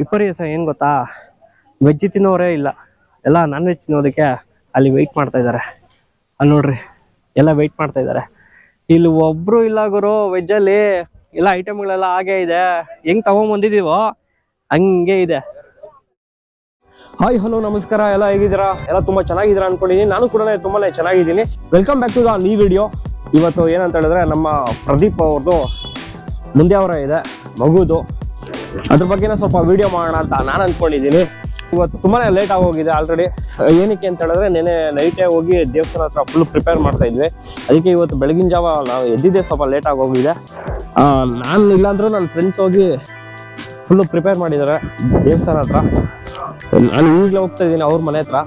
ವಿಪರ್ಯಾಸ ಏನು ಗೊತ್ತಾ? ವೆಜ್ ತಿನ್ನೋರೇ ಇಲ್ಲ. ಎಲ್ಲ ನಾನ್ ವೆಜ್ ತಿನ್ನೋದಕ್ಕೆ ಅಲ್ಲಿ ವೆಯ್ಟ್ ಮಾಡ್ತಾ ಇದ್ದಾರೆ ಅಲ್ಲಿ ನೋಡ್ರಿ, ಎಲ್ಲ ವೆಯ್ಟ್ ಮಾಡ್ತಾ ಇದ್ದಾರೆ ಇಲ್ಲಿ ಒಬ್ರು ಇಲ್ಲ ಗುರು ವೆಜ್ಜಲ್ಲಿ ಎಲ್ಲ ಐಟಮ್ಗಳೆಲ್ಲ ಹಾಗೆ ಇದೆ. ಹೆಂಗ್ ತಗೊಂಬಂದಿದೀವೋ ಹಂಗೆ ಇದೆ. ಹಾಯ್ ಹಲೋ ನಮಸ್ಕಾರ. ಎಲ್ಲ ಹೇಗಿದ್ದೀರಾ? ಎಲ್ಲ ತುಂಬಾ ಚೆನ್ನಾಗಿದ್ದೀರಾ ಅನ್ಕೊಂಡಿದ್ದೀನಿ ನಾನು ಕೂಡ ತುಂಬಾನೇ ಚೆನ್ನಾಗಿದ್ದೀನಿ. Welcome back to the new video ಇವತ್ತು ಏನಂತ ಹೇಳಿದ್ರೆ ನಮ್ಮ ಪ್ರದೀಪ್ ಅವ್ರದ್ದು ಮುಂದೆ ಅವರ ಇದೆ, ಮಗುದು. ಅದ್ರ ಬಗ್ಗೆನೇ ಸ್ವಲ್ಪ ವಿಡಿಯೋ ಮಾಡೋಣ ಅಂತ ನಾನು ಅನ್ಕೊಂಡಿದ್ದೀನಿ. ಇವತ್ತು ತುಂಬಾ ಲೇಟ್ ಆಗೋಗಿದೆ ಆಲ್ರೆಡಿ ಏನಕ್ಕೆ ಅಂತ ಹೇಳಿದ್ರೆ ನೆನೆ ನೈಟೇ ಹೋಗಿ ದೇವಸ್ಥಾನ ಹತ್ರ ಫುಲ್ ಪ್ರಿಪೇರ್ ಮಾಡ್ತಾ ಇದ್ವಿ. ಅದಕ್ಕೆ ಇವತ್ತು ಬೆಳಗಿನ ಜಾವ ನಾವು ಎದ್ದಿದ್ದೆ, ಸ್ವಲ್ಪ ಲೇಟ್ ಆಗೋಗಿದೆ ನಾನು ಇಲ್ಲಾಂದ್ರೂ ನನ್ನ ಫ್ರೆಂಡ್ಸ್ ಹೋಗಿ ಫುಲ್ಲು ಪ್ರಿಪೇರ್ ಮಾಡಿದ್ದಾರೆ ದೇವಸ್ಥಾನ ಹತ್ರ. ನಾನು ಈಗಲೇ ಹೋಗ್ತಾ ಇದ್ದೀನಿ ಅವ್ರ ಮನೆ ಹತ್ರ.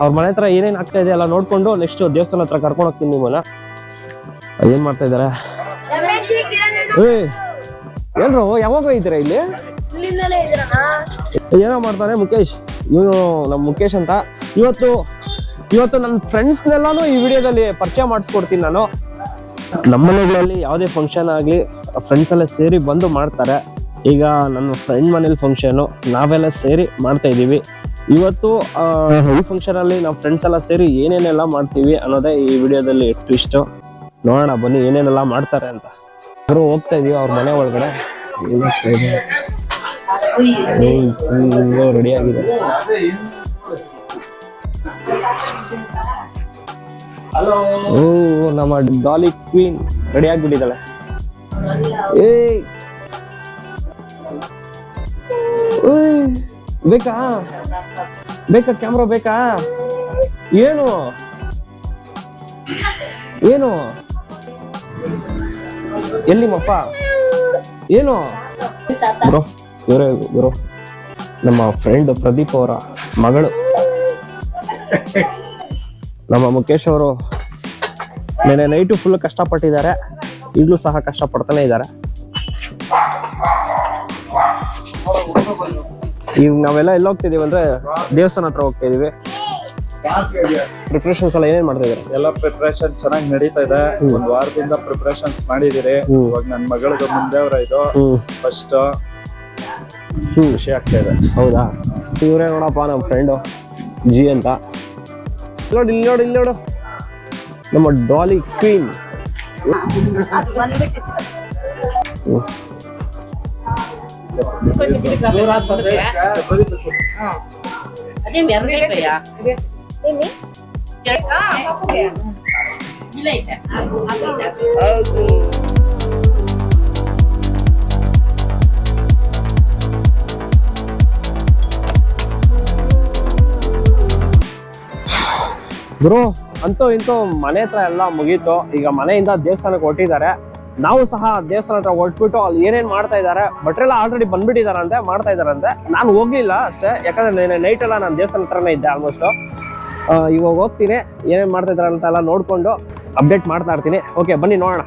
ಅವ್ರ ಮನೆ ಹತ್ರ ಏನೇನು ಆಗ್ತಾ ಇದೆ ಎಲ್ಲ ನೋಡಿಕೊಂಡು ನೆಕ್ಸ್ಟ್ ದೇವಸ್ಥಾನ ಹತ್ರ ಕರ್ಕೊಂಡು ಹೋಗ್ತೀನಿ ನಿಮ್ಮನ್ನ. ಏನು ಮಾಡ್ತಾ ಇದ್ದಾರೆ? ಎಲ್ರು ಯಾವಾಗ ಇದ್ದೀರಾ ಇಲ್ಲಿ? ಏನೋ ಮಾಡ್ತಾರೆ ಮುಖೇಶ್ ಇವನು ನಮ್ಮ ಮುಖೇಶ್ ಅಂತ. ಇವತ್ತು ಇವತ್ತು ನನ್ನ ಫ್ರೆಂಡ್ಸ್ನೆಲ್ಲಾನು ಈ ವಿಡಿಯೋದಲ್ಲಿ ಪರಿಚಯ ಮಾಡಿಸ್ಕೊಡ್ತೀನಿ ನಾನು. ನಮ್ಮ ಮನೆಗಳಲ್ಲಿ ಯಾವುದೇ ಫಂಕ್ಷನ್ ಆಗಲಿ ಫ್ರೆಂಡ್ಸ್ ಎಲ್ಲ ಸೇರಿ ಬಂದು ಮಾಡ್ತಾರೆ. ಈಗ ನನ್ನ ಫ್ರೆಂಡ್ ಮನೇಲಿ ಫಂಕ್ಷನು ನಾವೆಲ್ಲ ಸೇರಿ ಮಾಡ್ತಾ ಇದ್ದೀವಿ. ಇವತ್ತು ಈ ಫಂಕ್ಷನಲ್ಲಿ ನಾವು ಫ್ರೆಂಡ್ಸ್ ಎಲ್ಲ ಸೇರಿ ಏನೇನೆಲ್ಲ ಮಾಡ್ತೀವಿ ಅನ್ನೋದೇ ಈ ವಿಡಿಯೋದಲ್ಲಿ ಟ್ವಿಸ್ಟು ನೋಡೋಣ ಬನ್ನಿ ಏನೇನೆಲ್ಲ ಮಾಡ್ತಾರೆ ಅಂತ. ಅವರು ಹೋಗ್ತಾ ಇದೀವಿ ಅವ್ರ ಮನೆ ಒಳಗಡೆ. ರೆಡಿ ಆಗಿದೆ. ಓ ನಮ್ಮ ಡಾಲಿ ಕ್ವೀನ್ ರೆಡಿ ಆಗ್ಬಿಟ್ಟಿದ್ದಾಳೆ. ಏಯ್. ಓಯ್ ಬೇಕಾ? ಬೇಕಾ ಕ್ಯಾಮ್ರಾ ಬೇಕಾ? ಏನು? ಏನು? ಎಲ್ಲಿ ಮಪ್ಪ ಏನು? ಬ್ರೋ ಇವರೇ ಗುರು. ನಮ್ಮ ಫ್ರೆಂಡ್ ಪ್ರದೀಪ್ ಅವರ ಮಗಳು. ನಮ್ಮ ಮುಖೇಶ್ ಅವರು ನೆನೆ ನೈಟು ಫುಲ್ ಕಷ್ಟಪಟ್ಟಿದ್ದಾರೆ. ಈಗಲೂ ಸಹ ಕಷ್ಟಪಡ್ತಾನೆ ಇದ್ದಾರೆ. ಈಗ ನಾವೆಲ್ಲ ಎಲ್ಲ ಹೋಗ್ತಿದೀವಿ ಅಂದ್ರೆ ದೇವಸ್ಥಾನ ಹತ್ರ ಹೋಗ್ತಾ ಇದೀವಿ ಪ್ರಿಪ್ರೇಷನ್ಸ್ ಎಲ್ಲ ಏನೇನ್ ಮಾಡ್ತಾ ಇದ್ದಾರೆ? ಎಲ್ಲ ಪ್ರಿಪರೇಷನ್ ಚೆನ್ನಾಗಿ ನಡೀತಾ ಇದೆ. ಒಂದ್ ವಾರದಿಂದ ಪ್ರಿಪರೇಷನ್ಸ್ ಮಾಡಿದಿರಿ. ಇವಾಗ ನನ್ ಮಗಳದು ಮುಂದೆ ಅವರ ಇದು ಫಸ್ಟ್ ಖುಷಿ ಆಗ್ತಾ ಇದೆ. ಹೌದಾ? ಇವರೇ ನೋಡಪ್ಪ ನಮ್ಮ ಫ್ರೆಂಡು ಜಿ ಅಂತ. ನೋಡಿ ಇಲ್ಲಿ ನೋಡು ಇಲ್ಲಿ ನೋಡು. ನಮ್ಮ ಡಾಲಿ ಕ್ವೀನ್ ಅದೇ ಬ್ರೋ ಅಂತೂ ಇಂತೂ ಮನೆ ಹತ್ರ ಎಲ್ಲ ಮುಗೀತು. ಈಗ ಮನೆಯಿಂದ ದೇವಸ್ಥಾನಕ್ಕೆ ಹೊರಟಿದ್ದಾರೆ. ನಾವು ಸಹ ದೇವಸ್ಥಾನ ಹತ್ರ ಹೊರಟ್ಬಿಟ್ಟು ಅಲ್ಲಿ ಏನೇನ್ ಮಾಡ್ತಾ ಇದ್ದಾರೆ ಭಟ್ರೆಲ್ಲ ಆಲ್ರೆಡಿ ಬಂದ್ಬಿಟ್ಟಿದಾರಂತೆ ಮಾಡ್ತಾ ಇದಾರಂತೆ ನಾನು ಹೋಗ್ಲಿಲ್ಲ ಅಷ್ಟೇ. ಯಾಕಂದ್ರೆ ನೈಟ್ ಎಲ್ಲ ನಾನು ದೇವಸ್ಥಾನ ಹತ್ರನೇ ಇದ್ದೆ ಆಲ್ಮೋಸ್ಟ್ ಇವಾಗ ಹೋಗ್ತೀನಿ, ಏನೇನು ಮಾಡ್ತಾ ಇದ್ದಾರೆ ಅಂತ ಎಲ್ಲ ನೋಡ್ಕೊಂಡು ಅಪ್ಡೇಟ್ ಮಾಡ್ತಾ ಇರ್ತೀನಿ. ಓಕೆ ಬನ್ನಿ ನೋಡೋಣ.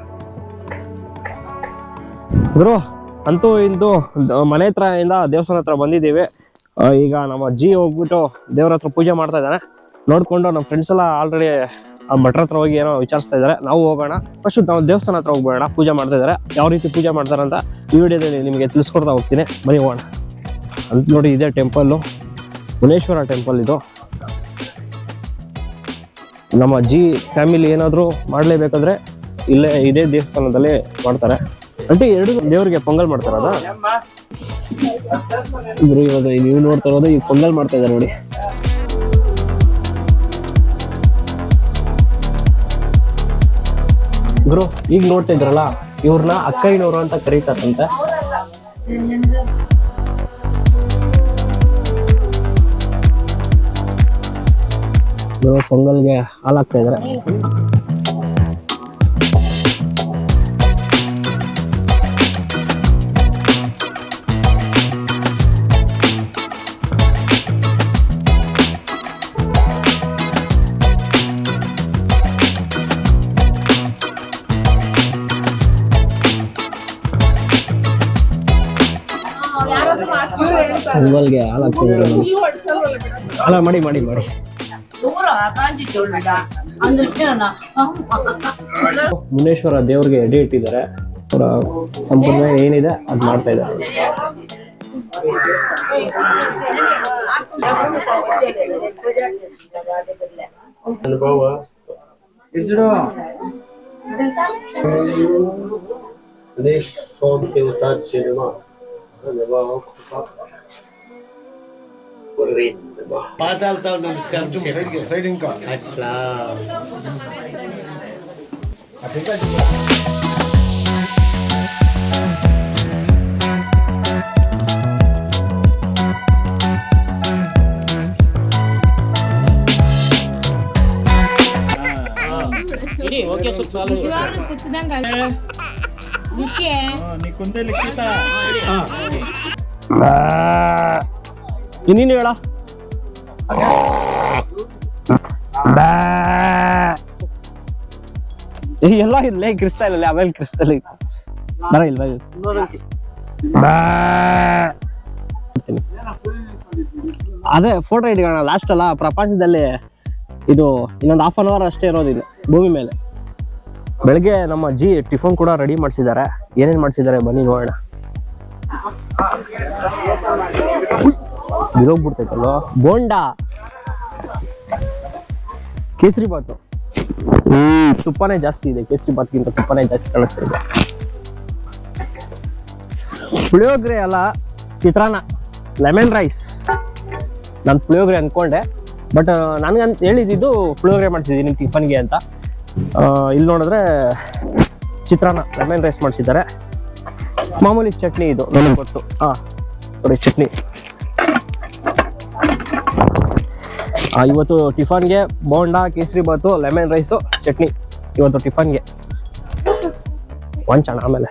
ಗುರು, ಅಂತೂ ಇಂದು ಮನೆ ಹತ್ರ ಇಂದ ದೇವಸ್ಥಾನ ಹತ್ರ ಬಂದಿದ್ದೀವಿ. ಈಗ ನಮ್ಮ ಅಜ್ಜಿ ಹೋಗ್ಬಿಟ್ಟು ದೇವ್ರ ಹತ್ರ ಪೂಜೆ ಮಾಡ್ತಾ ಇದ್ದಾನೆ. ನೋಡ್ಕೊಂಡು ನಮ್ಮ ಫ್ರೆಂಡ್ಸ್ ಎಲ್ಲ ಆಲ್ರೆಡಿ ಆ ಮಠರ ಹತ್ರ ಹೋಗಿ ಏನೋ ವಿಚಾರಿಸ್ತಾ ಇದ್ದಾರೆ. ನಾವು ಹೋಗೋಣ. ಫಸ್ಟ್ ನಾವು ದೇವಸ್ಥಾನ ಹತ್ರ ಹೋಗ್ಬೇಡ ಪೂಜೆ ಮಾಡ್ತಾ ಇದ್ದಾರೆ. ಯಾವ ರೀತಿ ಪೂಜೆ ಮಾಡ್ತಾರೆ ಅಂತ ಈ ವಿಡಿಯೋದಲ್ಲಿ ನಿಮಗೆ ತಿಳಿಸ್ಕೊಡ್ತಾ ಹೋಗ್ತೀನಿ. ಬನ್ನಿ ಹೋಗೋಣ. ಅಂತ ನೋಡಿ, ಇದೇ ಟೆಂಪಲ್ಲು ಮುನೇಶ್ವರ ಟೆಂಪಲ್ ಇದು. ನಮ್ಮ ಅಜ್ಜಿ ಫ್ಯಾಮಿಲಿ ಏನಾದರೂ ಮಾಡಲೇಬೇಕಾದ್ರೆ ಇಲ್ಲೇ ಇದೇ ದೇವಸ್ಥಾನದಲ್ಲಿ ಮಾಡ್ತಾರೆ. ಅಂಟಿ ಎರಡು ದೇವರಿಗೆ ಪೊಂಗಲ್ ಮಾಡ್ತಾರ ಇವಾಗ ನೀವು ನೋಡ್ತಾ ಇರೋದು ಈಗ ಪೊಂಗಲ್ ಮಾಡ್ತಾ ಇದ್ದಾರೆ ನೋಡಿ. ಗುರು, ಈಗ ನೋಡ್ತಾ ಇದ್ರಲ್ಲ, ಇವ್ರನ್ನ ಅಕ್ಕಯ್ಯನವರು ಅಂತ ಕರೀತಾರಂತೆ. ಪೊಂಗಲ್ಗೆ ಹಾಲು ಹಾಕ್ತಾ ಇದಾರೆ. ಪೊಂಗಲ್ಗೆ ಹಾಲು ಹಾಕ್ತಾ. ಅಲ್ಲ ಮಾಡಿ ಮಾಡಿ ಮಾಡಿ. ಮುನೇಶ್ವರ ದೇವ್ರಿಗೆ ಎಡೆ ಇಟ್ಟಿದ್ದಾರೆ. ಅವರ ಸಂಪೂರ್ಣ ಏನಿದೆ ಅದು ಮಾಡ್ತಾ ಇದ್ದಾರೆ. ಗಣೇಶ್ ಸ್ವಾಮಿ ದೇವತಾ ಸಿನಿಮಾ పాదాలతో నమస్కారం సైడ్ ఇంకా అట్లా ఇది ఓకే సుఖాలు కూర్చుదాం కదా నీకుంటే లిఖిత ಇನ್ನೇನು ಹೇಳ? ಎಲ್ಲ ಇಲ್ಲೇ ಕ್ರಿಸ್ತಲ್ ಇಲ್ಲ ಆಮೇಲೆ ಕ್ರಿಸ್ಟಲ್ ಬರ ಇಲ್ಲ ಅದೇ ಫೋಟೋ ಇಟ್ಕೋಣ ಲಾಸ್ಟ್ ಅಲ್ಲ ಪ್ರಪಂಚದಲ್ಲಿ ಇದು ಇನ್ನೊಂದು ಹಾಫ್ ಅನ್ ಅವರ್ ಅಷ್ಟೇ ಇರೋದಿಲ್ಲ ಭೂಮಿ ಮೇಲೆ. ಬೆಳಿಗ್ಗೆ ನಮ್ಮ ಜಿ ಟಿಫನ್ ಕೂಡ ರೆಡಿ ಮಾಡಿಸಿದ್ದಾರೆ. ಏನೇನ್ ಮಾಡಿಸಿದ್ದಾರೆ ಬನ್ನಿ ನೋಡೋಣ. ಬಿರೋಗ್ಬಿಡ್ತೈತಲ್ವ ಬೋಂಡಾ. ಕೇಸರಿ ಬಾತು. ತುಪ್ಪನೇ ಜಾಸ್ತಿ ಇದೆ. ಕೇಸರಿ ಬಾತ್ಗಿಂತ ತುಪ್ಪನೇ ಜಾಸ್ತಿ ಕಾಣಿಸ್ತಾ ಇದೆ. ಪುಳಿಯೋಗ್ರೆ ಅಲ್ಲ, ಚಿತ್ರಾನ್ನ ಲೆಮನ್ ರೈಸ್ ನಾನು ಪುಳಿಯೋಗ್ರೆ ಅನ್ಕೊಂಡೆ ಬಟ್ ನನಗಂತ ಹೇಳಿದ್ದು ಪುಳಿಯೋಗ್ರೆ ಮಾಡ್ತಿದ್ದೀನಿ ಟಿಫನ್ಗೆ ಅಂತ. ಇಲ್ಲಿ ನೋಡಿದ್ರೆ ಚಿತ್ರಾನ್ನ ಲೆಮನ್ ರೈಸ್ ಮಾಡಿಸಿದ್ದಾರೆ. ಮಾಮೂಲಿ ಚಟ್ನಿ ಇದು, ನನಗೆ ಗೊತ್ತು. ಹಾಂ ನೋಡಿ, ಚಟ್ನಿ. ಇವತ್ತು ಟಿಫನ್ಗೆ ಬೋಂಡಾ, ಕೇಸರಿ ಬಾತು ಲೆಮನ್ ರೈಸು, ಚಟ್ನಿ. ಇವತ್ತು ಟಿಫನ್ಗೆ ಒಂಚಣ ಆಮೇಲೆ.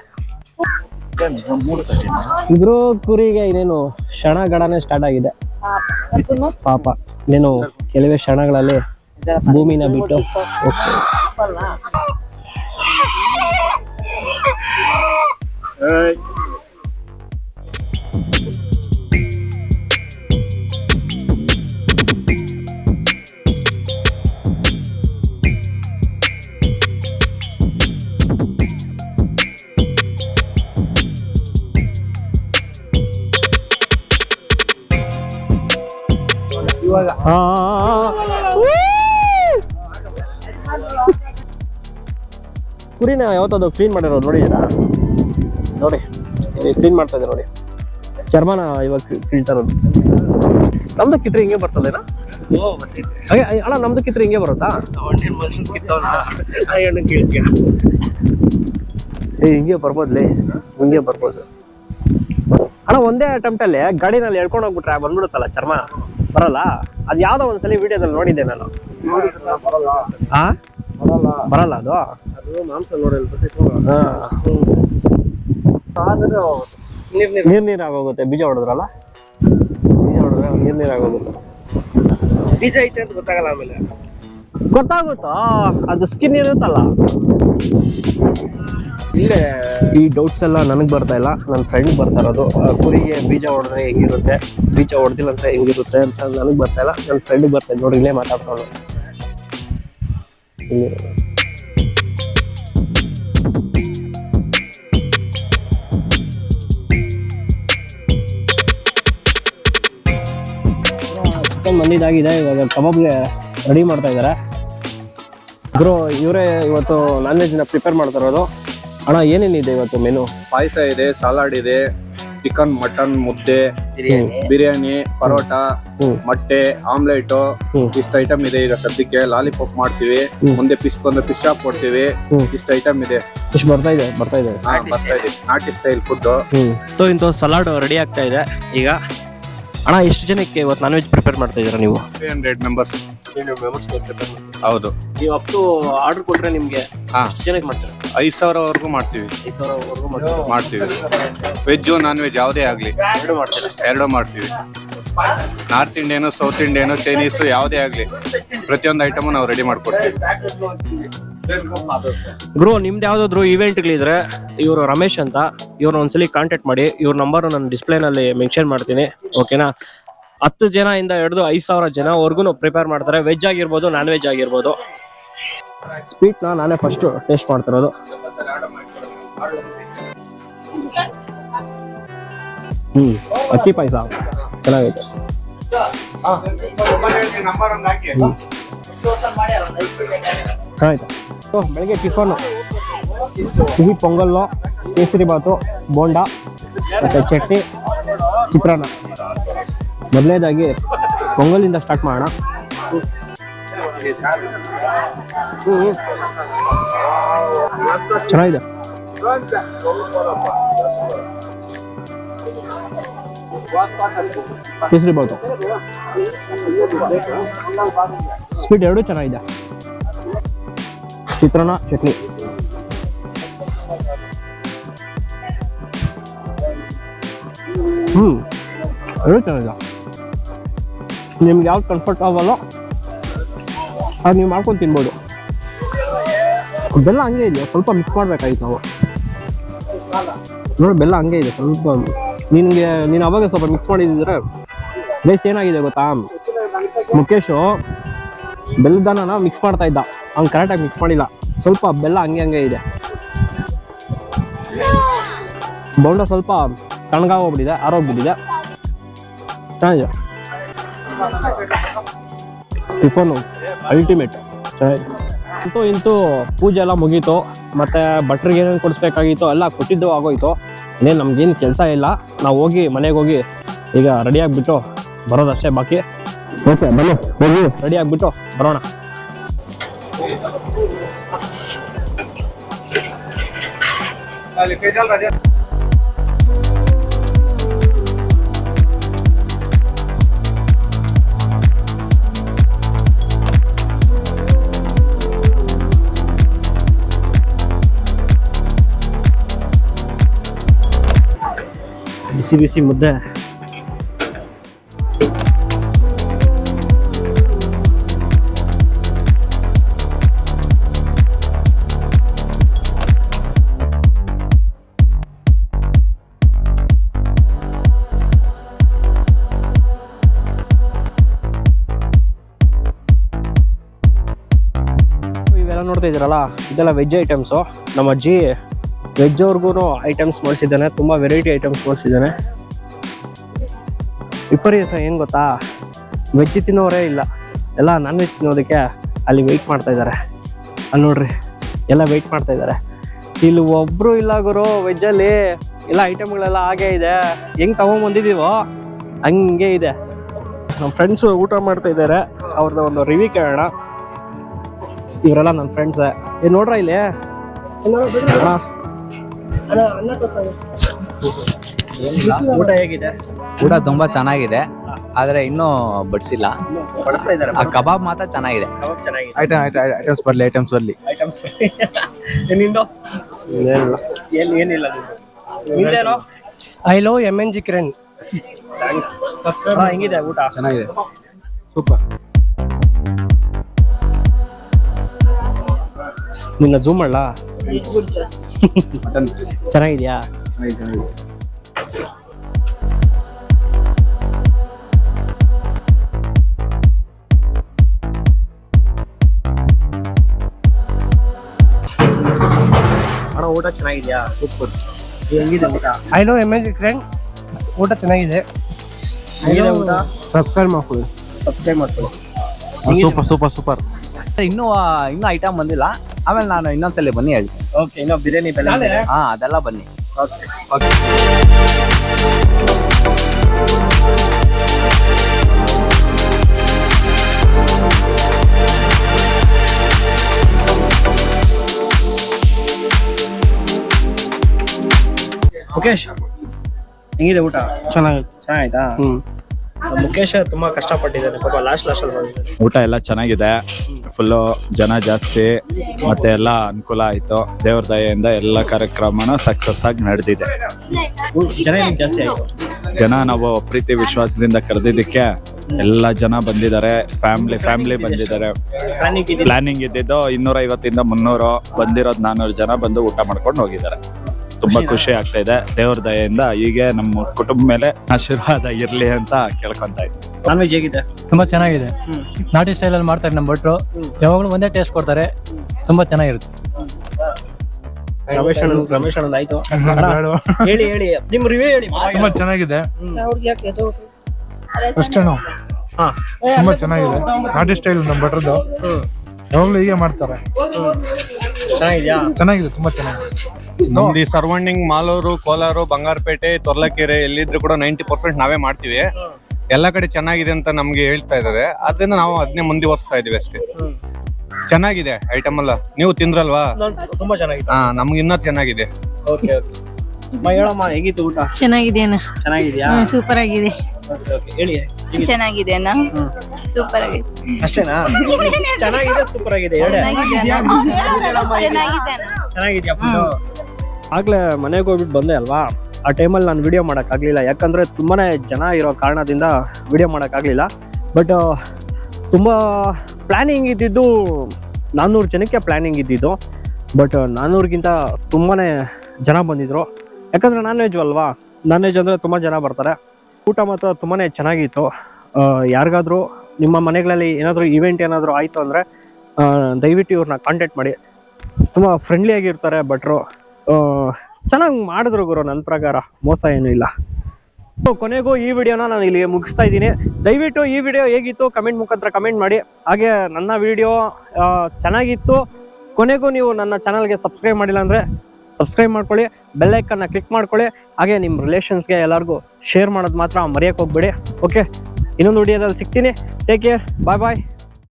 ಇದ್ರು ಕುರಿಗೆ ಇನ್ನೇನು ಕ್ಷಣ ಗಡನೆ ಸ್ಟಾರ್ಟ್ ಆಗಿದೆ. ಪಾಪ, ಇನ್ನೇನು ಕೆಲವೇ ಕ್ಷಣಗಳಲ್ಲಿ ಭೂಮಿನ ಬಿಟ್ಟು. ಕುರಿನ ಯಾವತ್ತದು ಕ್ಲೀನ್ ಮಾಡಿರೋದು ನೋಡಿ ನೋಡಿ ಕ್ಲೀನ್ ಮಾಡ್ತಾ ಇದೆ ನೋಡಿ. ಚರ್ಮನ ಇವಾಗ ಕೀಳ್ತಾ ಇರೋದು. ನಮ್ದು ಕಿತ್ರಿ ಹಿಂಗೆ ಬರ್ತದೇನಾ ಹಾಗೆ ಅಣ್ಣ ನಮ್ದು ಕಿತ್ರಿ ಹಿಂಗೆ ಬರುತ್ತಾ? ಏ ಹಿಂಗೆ ಬರ್ಬೋದ್ಲಿ? ಹಿಂಗೆ ಬರ್ಬೋದು. ಅಣ್ಣ ಒಂದೇ ಅಟೆಂಪ್ಟ್ ಅಲ್ಲಿ ಗಾಡಿನಲ್ಲಿ ಎಳ್ಕೊಂಡು ಹೋಗ್ಬಿಟ್ರೆ ಬಂದ್ಬಿಡುತ್ತಲ್ಲ ಚರ್ಮ? ಬರಲ್ಲ? ಅದ್ ಯಾವ್ದೋ ಒಂದ್ಸಲಿ ವಿಡಿಯೋದಲ್ಲಿ ನೋಡಿದ್ದೆ ನಾನು. ಬರಲ್ಲ. ಅದು? ಮಾಂಸ ನೋಡಿ ಹಾ. ನೀರ್ ನೀರ್. ಆಗೋಗುತ್ತೆ. ಬೀಜ ಹೊಡೆದ್ರಲ್ಲ? ಬೀಜ ಹೊಡೆದ್ರೆ ನೀರ್ ನೀರ್ ಆಗೋಗುತ್ತೆ. ಬೀಜ ಐತೆ ಅಂತ ಗೊತ್ತಾಗಲ್ಲ ಆಮೇಲೆ. ಗೊತ್ತಾಗುತ್ತಾ? ಅದು ಸ್ಕಿನ್ ಇರುತ್ತಲ್ಲ. ಇಲ್ಲೇ. ಈ ಡೌಟ್ಸ್ ಎಲ್ಲ ನನಗೆ ಬರ್ತಾ ಇಲ್ಲ. ನನ್ನ ಫ್ರೆಂಡ್ ಬರ್ತಾ ಇರೋದು. ಕುರಿಗೆ ಬೀಜ ಹೊಡೆದ್ರೆ ಹೆಂಗಿರುತ್ತೆ? ಬೀಜ ಹೊಡೆದಿಲ್ಲ ಅಂತ ಹೆಂಗಿರುತ್ತೆ ಅಂತ ನನಗೆ ಬರ್ತಾ ಇಲ್ಲ. ನನ್ನ ಫ್ರೆಂಡಿಗೆ ಬರ್ತಾ ಇದೆ ನೋಡಿ ಇಲ್ಲೇ ಮಾತಾಡ್ಕೊಂಡು ಚಿಕನ್ ಬಂದಿದ್ದಾಗಿದೆ ಇವಾಗ ಕಬಾಬ್ಗೆ ರೆಡಿ ಮಾಡ್ತಾ ಇದ್ದಾರೆ ಗುರು, ಇವರೇ ಇವತ್ತು ನಾನ್ ವೆಜ್ನ ಪ್ರಿಪೇರ್ ಮಾಡ್ತಾ ಇರೋದು. ಅಣ್ಣ, ಏನೇನಿದೆ ಇವತ್ತು ಮೆನು ಪಾಯಸ ಇದೆ ಸಲಾಡ್ ಇದೆ. ಚಿಕನ್ ಮಟನ್ ಮುದ್ದೆ ಬಿರಿಯಾನಿ. ಪರೋಟ. ಮೊಟ್ಟೆ ಆಮ್ಲೆಟ್ ಇಷ್ಟ ಐಟಮ್ ಇದೆ ಈಗ ಸದ್ಯಕ್ಕೆ. ಲಾಲಿಪಾಪ್ ಮಾಡ್ತೀವಿ. ಮುಂದೆ ಫಿಶ್ ಬಂದ್ರೆ ಫಿಶ್ ಶಾಪ್ ಕೊಡ್ತೀವಿ. ಇಷ್ಟ ಐಟಮ್ ಇದೆ. ಫಿಶ್ ಬರ್ತಾ ಇದೆ ಬರ್ತಾ ಇದೆ. ಹಾ, ಬರ್ತಾ ಇದೆ. ನಾಟಿ ಸ್ಟೈಲ್ ಫುಡ್ ಸೊ ಇಂಥ ಸಲಾಡ್ ರೆಡಿ ಆಗ್ತಾ ಇದೆ. ಈಗ ಅಣ್ಣ ಎಷ್ಟು ಜನಕ್ಕೆ ಇವತ್ತು ನಾನ್ ವೆಜ್ ಪ್ರಿಪೇರ್ ಮಾಡ್ತಾ ಇದ್ದೀರಾ ನೀವು? ತ್ರೀ ಹಂಡ್ರೆಡ್ ಮೆಂಬರ್ಸ್ ಹೌದು. ನೀವು ಅಪ್ ಟು ಆರ್ಡರ್ ಕೊಟ್ರೆ ನಿಮ್ಗೆ ಹಾ. ಎಷ್ಟು ಜನಕ್ಕೆ ಮಾಡ್ತೀರಾ? ಐದ್ ಸಾವಿರವರೆಗೂ ಮಾಡ್ತೀವಿ. ಐದು ಸಾವಿರವರೆಗೂ ಮಾಡ್ತೀವಿ. ವೆಜ್ ನಾನ್ ವೆಜ್ ಯಾವುದೇ ಆಗಲಿ. ಎರಡು ಮಾಡ್ತೀವಿ. ಎರಡು ಮಾಡ್ತೀವಿ. North Indian south Indian Chinese ಯಾವುದೇ ಆಗಲಿ. ಪ್ರತಿಯೊಂದು ಐಟಮು ನಾವು ರೆಡಿ ಮಾಡ್ಕೊಡ್ತೀವಿ. ಗುರು ನಿಮ್ದು ಯಾವ್ದಾದ್ರು ಇವೆಂಟ್ಗಳಿದ್ರೆ ಇವರು ರಮೇಶ್ ಅಂತ ಇವ್ರನ್ನ ಒಂದ್ಸಲಿ ಕಾಂಟ್ಯಾಕ್ಟ್ ಮಾಡಿ ಇವ್ರ ನಂಬರ್ ನಾನು ಡಿಸ್ಪ್ಲೇನಲ್ಲಿ ಮೆನ್ಷನ್ ಮಾಡ್ತೀನಿ ಓಕೆನಾ ಹತ್ತು ಜನ ಇಂದ ಹಿಡಿದು ಐದು ಸಾವಿರ ಜನವರೆಗೂ ಪ್ರಿಪೇರ್ ಮಾಡ್ತಾರೆ. ವೆಜ್ ಆಗಿರ್ಬೋದು ನಾನ್ ವೆಜ್ ಆಗಿರ್ಬೋದು. ಸ್ವೀಟ್ನ ನಾನೇ ಫಸ್ಟ್ ಟೇಸ್ಟ್ ಮಾಡ್ತಿರೋದು. ಹ್ಞೂ ಅಕ್ಕಿ ಪಾಯಸ. ಚೆನ್ನಾಗೈತೆ. ಆಯ್ತು. ಸೊ, ಬೆಳಗ್ಗೆ ಟಿಫನ್ನು ಸಿಹಿ ಪೊಂಗಲ್ಲು, ಕೇಸರಿ ಬಾತು, ಬೋಂಡ, ಮತ್ತು ಚಟ್ನಿ, ಚಿತ್ರಾನ್ನ. ಮೊದಲನೇದಾಗಿ ಪೊಂಗಲಿಂದ ಸ್ಟಾರ್ಟ್ ಮಾಡೋಣ. ಚೆನ್ನಾಗಿದೆ. ಕೇಸರಿ ಬಾತು. ಸ್ವೀಟ್ ಎರಡೂ ಚೆನ್ನಾಗಿದೆ. ಚಿತ್ರಾನ್ನ, ಚಟ್ನಿ. ಹ್ಞೂ ಎರಡೂ ಚೆನ್ನಾಗಿದೆ. ನಿಮ್ಗೆ ಯಾವ್ದು ಕಂಫರ್ಟ್ ಆಗಲ್ಲೋ? ಅದು ನೀವು ಮಾಡ್ಕೊಂಡು ತಿನ್ಬೋದು. ಬೆಲ್ಲ ಹಂಗೆ ಇದೆಯಾ? ಸ್ವಲ್ಪ ಮಿಕ್ಸ್ ಮಾಡ್ಬೇಕಾಗಿತ್ತು ನಾವು ನೋಡಿ, ಬೆಲ್ಲ ಹಂಗೆ ಇದೆ, ಸ್ವಲ್ಪ ನಿನಗೆ, ನೀನು ಅವಾಗ ಸ್ವಲ್ಪ ಮಿಕ್ಸ್ ಮಾಡಿದ್ರೆ ಬೇಸ್ ಏನಾಗಿದೆ ಗೊತ್ತಾ? ಮುಖೇಶು ಬೆಲ್ಲದನ್ನ ಮಿಕ್ಸ್ ಮಾಡ್ತಾ ಇದ್ದ. ಅವ್ನು ಕರೆಕ್ಟಾಗಿ ಮಿಕ್ಸ್ ಮಾಡಿಲ್ಲ. ಸ್ವಲ್ಪ ಬೆಲ್ಲ ಹಂಗೆ ಹಂಗೆ ಇದೆ. ಬೌಂಡ ಸ್ವಲ್ಪ ತಣ್ಣಗಾಗೋಗ್ಬಿಟ್ಟಿದೆ ಆರೋಗ್ಬಿಟ್ಟಿದೆ. ಚೆನ್ನಾಗಿದೆ. Tiffin ultimate. ಅಂತೂ ಇಂತೂ ಪೂಜೆ ಎಲ್ಲ ಮುಗೀತು. ಮತ್ತು ಭಟ್ರಿಗೆ ಏನೇನು ಕೊಡಿಸ್ಬೇಕಾಗಿತ್ತು ಎಲ್ಲ ಕೊಟ್ಟಿದ್ದು ಆಗೋಯ್ತು. ಇನ್ನೇನು ನಮ್ಗೇನು ಕೆಲಸ ಇಲ್ಲ. ನಾವು ಹೋಗಿ ಮನೆಗೆ ಹೋಗಿ ಈಗ ರೆಡಿ ಆಗಿಬಿಟ್ಟು ಬರೋದಷ್ಟೇ ಬಾಕಿ. ಓಕೆ ಬನ್ನಿ ಹೋಗಿ. ರೆಡಿ ಆಗಿಬಿಟ್ಟು ಬರೋಣ. ಬಿಸಿ ಬಿಸಿ ಮುದ್ದೆ. ಇವೆಲ್ಲ ನೋಡ್ತಾ ಇದ್ದೀರಲ್ಲ ಇದೆಲ್ಲ ವೆಜ್ ಐಟಮ್ಸು ನಮ್ಮ ಅಜ್ಜಿ ವೆಜ್ ಅವ್ರಿಗೂ ಐಟಮ್ಸ್ ಮಾಡಿಸಿದ್ದಾನೆ ತುಂಬ ವೆರೈಟಿ ಐಟಮ್ಸ್ ಮಾಡಿಸಿದ್ದಾನೆ. ವಿಪರ್ಯಾಸ ಏನು ಗೊತ್ತಾ? ವೆಜ್ ತಿನ್ನೋರೇ ಇಲ್ಲ. ಎಲ್ಲ ನಾನ್ ವೆಜ್ ತಿನ್ನೋದಕ್ಕೆ ಅಲ್ಲಿ ವೆಯ್ಟ್ ಮಾಡ್ತಾ ಇದ್ದಾರೆ. ಅಲ್ಲಿ ನೋಡ್ರಿ ಎಲ್ಲ ವೆಯ್ಟ್ ಮಾಡ್ತಾ ಇದ್ದಾರೆ. ಇಲ್ಲಿ ಒಬ್ರು ಇಲ್ಲ ಗುರು ವೆಜ್ಜಲ್ಲಿ ಎಲ್ಲ ಐಟಮ್ಗಳೆಲ್ಲ ಹಾಗೇ ಇದೆ. ಹೆಂಗ್ ತಗೊಂಬಂದಿದೀವೋ? ಹಂಗೆ ಇದೆ. ನಮ್ಮ ಫ್ರೆಂಡ್ಸ್ ಊಟ ಮಾಡ್ತಾ ಇದ್ದಾರೆ. ಅವ್ರದ್ದು ಒಂದು ರಿವ್ಯೂ ಕೇಳೋಣ. ಇವರೆಲ್ಲ ನನ್ನ ಫ್ರೆಂಡ್ಸ್ ಏ. ನೋಡ್ರ ಇಲ್ಲಿ. ಊಟ ಹೇಗಿದೆ? ಊಟ ತುಂಬಾ ಚೆನ್ನಾಗಿದೆ. ಆದ್ರೆ ಇನ್ನೂ ಬಡಿಸಿಲ್ಲ. ಬಡಿಸ್ತಾ ಇದ್ದಾರೆ. ಆ ಕಬಾಬ್ ಮಾತ್ರ ಚೆನ್ನಾಗಿದೆ. ಕಬಾಬ್ ಚೆನ್ನಾಗಿದೆ. ಐಟಮ್ ಐಟಮ್ಸ್ ಬರಲಿ ಐಟಮ್ಸ್ ಬರಲಿ. ಐಟಮ್ಸ್ ನಿಂದು? ಏನ್ ಏನಿಲ್ಲ ನಿಂದು? ನಿಂದೇನೋ? I love M N G Kiran thanks ಹೆಂಗಿದೆ ಊಟ? ಚೆನ್ನಾಗಿದೆ. ಸೂಪರ್ ನಿನ್ನ ಜೂಮ್ ಅಲ್ಲ? ಚೆನ್ನಾಗಿದ್ಯಾ? ಅಣ್ಣ ಊಟ ಚೆನ್ನಾಗಿದ್ಯಾ? ಸೂಪರ್ ಹೆಂಗಿದೆ ಊಟ? ಐ ನೋ ಎಮೇಜ್ ಫ್ರೆಂಡ್ ಊಟ ಚೆನ್ನಾಗಿದೆ. ಹೆಂಗಿದೆ ಊಟ? ಸಬ್ಸ್ಕ್ರೈಬ್ ಮಾಡ್ಕೊಳ್ಳಿ ಸಬ್ಸ್ಕ್ರೈಬ್ ಮಾಡ್ಕೊಳ್ಳಿ ಸೂಪರ್ ಸೂಪರ್ ಸೂಪರ್ ಇನ್ನೂ ಇನ್ನೂ ಐಟಮ್ ಬಂದಿಲ್ಲ. ಆಮೇಲೆ ನಾನು ಇನ್ನೊಂದ್ಸಲ ಬನ್ನಿ ಹೇಳ್ತೀನಿ ಓಕೆ ಇನ್ನೂ ಬಿರಿಯಾನಿ ಬೆಲೆ ಹಾ ಅದೆಲ್ಲ ಬನ್ನಿ. ಓಕೆ ಮುಖೇಶ್ ಹೆಂಗಿದೆ ಊಟ? ಚೆನ್ನಾಗಿದೆ ಚೆನ್ನಾಗಾಯ್ತಾ ಹ್ಮ್. ನಮ್ಮ ಮುಖೇಶ್ ತುಂಬಾ ಕಷ್ಟಪಟ್ಟಿದ್ದಾನೆ. ಪಾಪ ಲಾಸ್ಟ್ ಲಾಸ್ಟ್ ಅಲ್ಲಿ ಬಂದಿದ್ದಾನೆ. ಊಟ ಎಲ್ಲ ಚೆನ್ನಾಗಿದೆ. ಫುಲ್ಲು ಜನ ಜಾಸ್ತಿ ಮತ್ತೆ ಎಲ್ಲ ಅನುಕೂಲ ಆಯ್ತು. ದೇವ್ರ ದಯೆಯಿಂದ ಎಲ್ಲ ಕಾರ್ಯಕ್ರಮನೂ ಸಕ್ಸಸ್ ಆಗಿ ನಡೆದಿದೆ. ಜನ ಏನ್ ಜಾಸ್ತಿ ಆಯ್ತು? ಜನ ನಾವು ಪ್ರೀತಿ ವಿಶ್ವಾಸದಿಂದ ಕರೆದಿದ್ದಕ್ಕೆ ಎಲ್ಲ ಜನ ಬಂದಿದ್ದಾರೆ. ಫ್ಯಾಮಿಲಿ ಫ್ಯಾಮಿಲಿ ಬಂದಿದ್ದಾರೆ. ಪ್ಲಾನಿಂಗ್ ಇದ್ದಿದ್ದು? ಇನ್ನೂರ ಐವತ್ತಿಂದ ಮುನ್ನೂರು. ಬಂದಿರೋದು ನಾನ್ನೂರು ಜನ ಬಂದು ಊಟ ಮಾಡ್ಕೊಂಡು ಹೋಗಿದ್ದಾರೆ. ತುಂಬಾ ಖುಷಿ ಆಗ್ತಾ ಇದೆ. ದೇವ್ರ ದಯೆಯಿಂದ ಹೀಗೆ ನಮ್ಮ ಕುಟುಂಬ ಮೇಲೆ ಆಶೀರ್ವಾದ ಇರ್ಲಿ ಅಂತ ಕೇಳ್ಕೊಂತ ಇದ್ದೀನಿ. ನಾನ್ ವೆಜ್ ಹೇಗಿದೆ? ತುಂಬಾ ಚೆನ್ನಾಗಿದೆ. ನಾಟಿ ಸ್ಟೈಲ್ ಅಲ್ಲಿ ಮಾಡ್ತಾರೆ ನಮ್ಮ ಭಟ್ರು. ಯಾವಾಗಲೂ ಒಂದೇ ಟೇಸ್ಟ್ ಕೊಡ್ತಾರೆ. ತುಂಬಾ ಚೆನ್ನಾಗಿರುತ್ತೆ. ರಮೇಶ್ ಅಣ್ಣ ರಮೇಶ್ ಅಣ್ಣ ಆಯ್ತು ಹೇಳಿ. ಹೇಳಿ ನಿಮ್ ರಿವ್ಯೂ ಹೇಳಿ. ತುಂಬಾ ಚೆನ್ನಾಗಿದೆ. ಅಷ್ಟೇ ಹಾ. ತುಂಬಾ ಚೆನ್ನಾಗಿದೆ. ನಾಟಿ ಸ್ಟೈಲ್ ನಮ್ಮ ಭಟ್ರದ್ದು. ಯಾವಾಗ್ಲೂ ಹೀಗೆ ಮಾಡ್ತಾರೆ. ಚೆನ್ನಾಗಿದ್ಯಾ? ಚೆನ್ನಾಗಿದೆ ತುಂಬಾ ಚೆನ್ನಾಗಿದೆ. ನಮ್ದು ಈ ಸರ್ವೌಂಡಿಂಗ್ ಮಾಲೂರು ಕೋಲಾರು ಬಂಗಾರಪೇಟೆ ತೊರ್ಲಕೆರೆ ಎಲ್ಲಿದ್ರು ಕೂಡ ನೈಂಟಿ ಪರ್ಸೆಂಟ್ ನಾವೇ ಮಾಡ್ತೀವಿ. ಎಲ್ಲ ಕಡೆ ಚೆನ್ನಾಗಿದೆ ಅಂತ ನಮ್ಗೆ ಹೇಳ್ತಾ ಇದಾರೆ ಅದನ್ನ ನಾವು ಅದನ್ನೇ ಮುಂದುವರಿಸ್ತಾ ಇದೀವಿ ಅಷ್ಟೇ. ಚೆನ್ನಾಗಿದೆ ಐಟಮ್ ಎಲ್ಲ. ನೀವು ತಿಂದ್ರಲ್ವಾ? ತುಂಬಾ ಚೆನ್ನಾಗಿದೆ. ಹಾ ನಮ್ಗೆ ಇನ್ನೂ ಚೆನ್ನಾಗಿದೆ. Okay okay. ಹೇಳಮ್ಮ ಹೇಗಿತ್ತು ಊಟ? ಚೆನ್ನಾಗಿದೆಯಣ್ಣ ಚೆನ್ನಾಗಿದ್ಯಾ? ಸೂಪರ್ ಆಗಿದೆ ಓಕೆ ಓಕೆ. ಹೇಳಿ ಚೆನ್ನಾಗಿದೆ ಅಣ್ಣ. ಸೂಪರ್ ಆಗಿದೆ ಅಷ್ಟೇನಾ? ಚೆನ್ನಾಗಿದೆ ಸೂಪರ್ ಆಗಿದೆ ಹೇಳಿ. ಚೆನ್ನಾಗಿದೆ ಚೆನ್ನಾಗಿದ್ಯಾ ಫುಡ್ ಆಗ್ಲೇ ಮನೆಗೆ ಹೋಗ್ಬಿಟ್ಟು ಬಂದೆ ಅಲ್ವಾ? ಆ ಟೈಮಲ್ಲಿ ನಾನು ವಿಡಿಯೋ ಮಾಡೋಕ್ಕಾಗಲಿಲ್ಲ ಯಾಕಂದರೆ ತುಂಬಾ ಜನ ಇರೋ ಕಾರಣದಿಂದ ವಿಡಿಯೋ ಮಾಡೋಕ್ಕಾಗಲಿಲ್ಲ ಬಟ್ ತುಂಬ ಪ್ಲ್ಯಾನಿಂಗ್ ಇದ್ದಿದ್ದು ನಾನ್ನೂರು ಜನಕ್ಕೆ ಪ್ಲ್ಯಾನಿಂಗ್ ಇದ್ದಿದ್ದು. ಬಟ್ ನಾನ್ನೂರಿಗಿಂತ ತುಂಬಾ ಜನ ಬಂದಿದ್ರು. ಯಾಕಂದರೆ ನಾನ್ ವೆಜ್ ಅಲ್ವಾ? ನಾನ್ ವೆಜ್ ಅಂದರೆ ತುಂಬ ಜನ ಬರ್ತಾರೆ. ಊಟ ಮಾತ್ರ ತುಂಬಾ ಚೆನ್ನಾಗಿತ್ತು. ಯಾರಿಗಾದರೂ ನಿಮ್ಮ ಮನೆಗಳಲ್ಲಿ ಏನಾದರೂ ಈವೆಂಟ್ ಏನಾದರೂ ಆಯಿತು ಅಂದರೆ ದಯವಿಟ್ಟು ಇವ್ರನ್ನ ಕಾಂಟ್ಯಾಕ್ಟ್ ಮಾಡಿ. ತುಂಬ ಫ್ರೆಂಡ್ಲಿ ಆಗಿರ್ತಾರೆ ಭಟ್ರು. ಚೆನ್ನಾಗಿ ಮಾಡಿದ್ರು ಗುರು ನನ್ನ ಪ್ರಕಾರ. ಮೋಸ ಏನೂ ಇಲ್ಲ. ಕೊನೆಗೂ ಈ ವಿಡಿಯೋನ ನಾನು ಇಲ್ಲಿ ಮುಗಿಸ್ತಾ ಇದ್ದೀನಿ. ದಯವಿಟ್ಟು ಈ ವಿಡಿಯೋ ಹೇಗಿತ್ತು ಕಮೆಂಟ್ ಮುಖಾಂತರ ಕಮೆಂಟ್ ಮಾಡಿ. ಹಾಗೆ ನನ್ನ ವಿಡಿಯೋ ಚೆನ್ನಾಗಿತ್ತು. ಕೊನೆಗೂ ನೀವು ನನ್ನ ಚಾನಲ್ಗೆ ಸಬ್ಸ್ಕ್ರೈಬ್ ಮಾಡಿಲ್ಲ ಅಂದರೆ ಸಬ್ಸ್ಕ್ರೈಬ್ ಮಾಡ್ಕೊಳ್ಳಿ. ಬೆಲ್ಲೈಕನ್ನ ಕ್ಲಿಕ್ ಮಾಡ್ಕೊಳ್ಳಿ. ಹಾಗೆ ನಿಮ್ಮ ರಿಲೇಷನ್ಸ್ಗೆ ಎಲ್ಲರಿಗೂ ಶೇರ್ ಮಾಡೋದು ಮಾತ್ರ ಮರೆಯೋಕೆ ಹೋಗ್ಬೇಡಿ. ಓಕೆ ಇನ್ನೊಂದು ವಿಡಿಯೋದಲ್ಲಿ ಸಿಗ್ತೀನಿ. ಟೇಕ್ ಕೇರ್ ಬಾಯ್ ಬಾಯ್